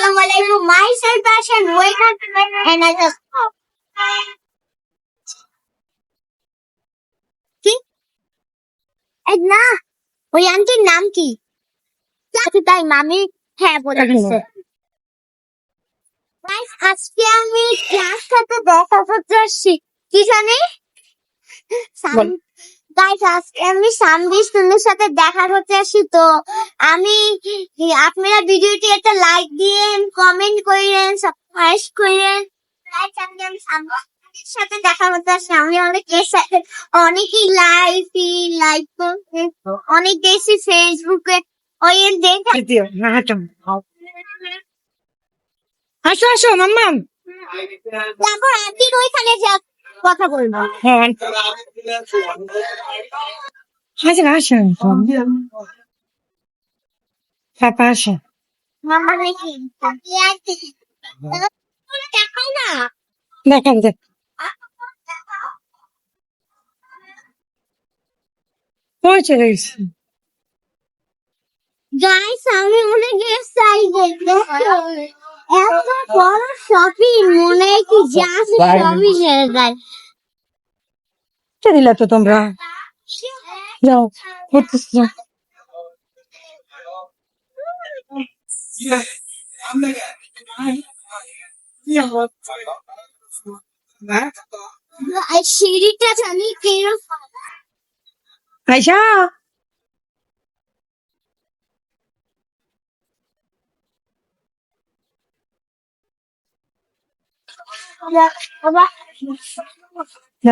Assalamualaikum. Myself Passion. Welcome and I just কি না ওই আন্টির নাম কি আচ্ছা তাই মামি হ্যাঁ বলে দিচ্ছে আজকে আমি ক্লাস সাথে দেখা করতে আসছি কি জানি। গাইস আজকে আমি সামদি সুন্দর সাথে দেখা করতে আসছি তো আমি আপনারা ভিডিওটি একটা লাইক দিয়েন কমেন্ট করেন সাবস্ক্রাইব করেন। গাইস আমি আমি সামদির সাথে দেখা করতে আসছি আমি অনেক সাথে অনেকই লাইভ লাইভ অনেক দেখছি ফেসবুকে ওই দেখে আসো আসো মাম্মাম। তারপর আন্টির ওইখানে যা কথা বলব হ্যাঁ। আসেন আসেন। পাপা আসেন। না। দেখেন দেখ গাইস আমি অনেক এক্সাইটেড এত বড় শপিং মনে হয় কি যা শপিং এর গাই কে দিলা তো তোমরা যাও ঘুরতেছি যাও এই সিঁড়িটা জানি কীরকম আইসা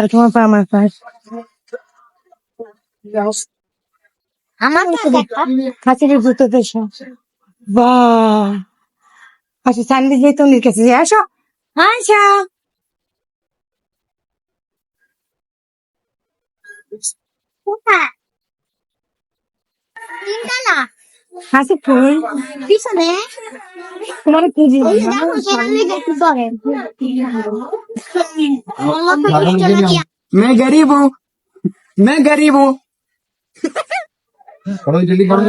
তোমার পা আমার পাশ আমার কাছের জুতো দেশো বাহ আচ্ছা সানডে যে তুমি কাছে যে আসো আচ্ছা হাসি ফুল পিছনে তোমার কি জি ওই যে দেখো সেখানে দেখতে পারেন আমার তো পিছনে কি मैं गरीब हूँ मैं गरीब हूँ करो जल्दी करो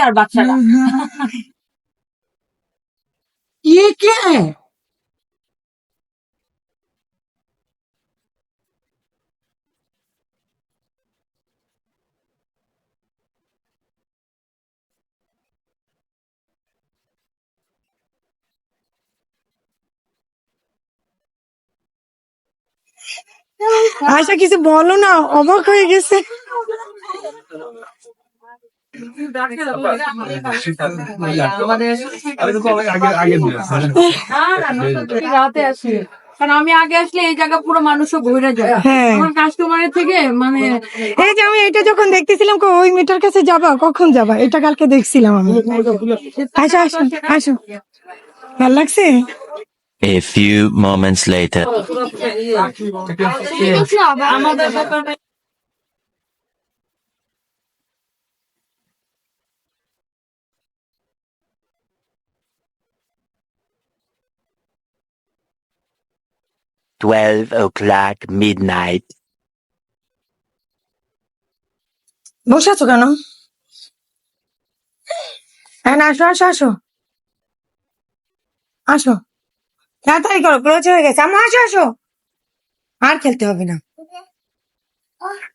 আর বাচ্চারা ये क्या है আশা কিছু বলো না অবাক হয়ে গেছে থেকে মানে এই যে আমি এটা যখন দেখতেছিলাম ওই কাছে যাবা কখন যাবা এটা কালকে দেখছিলাম আমি আসো আসো আসো ভালো লাগছে. Twelve o'clock midnight. বসে আছো কেন? হ্যাঁ আসো আসো আসো। আসো। তাড়াতাড়ি করো ক্লোজ হয়ে গেছে। আমার আসো আসো। আর খেলতে হবে না।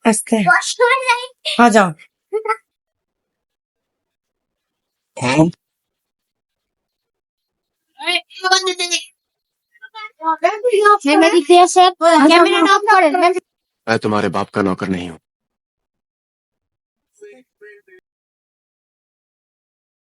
আস্তে। হয়ে আ যাও। করেন मैं तुम्हारे बाप का नौकर नहीं हूँ।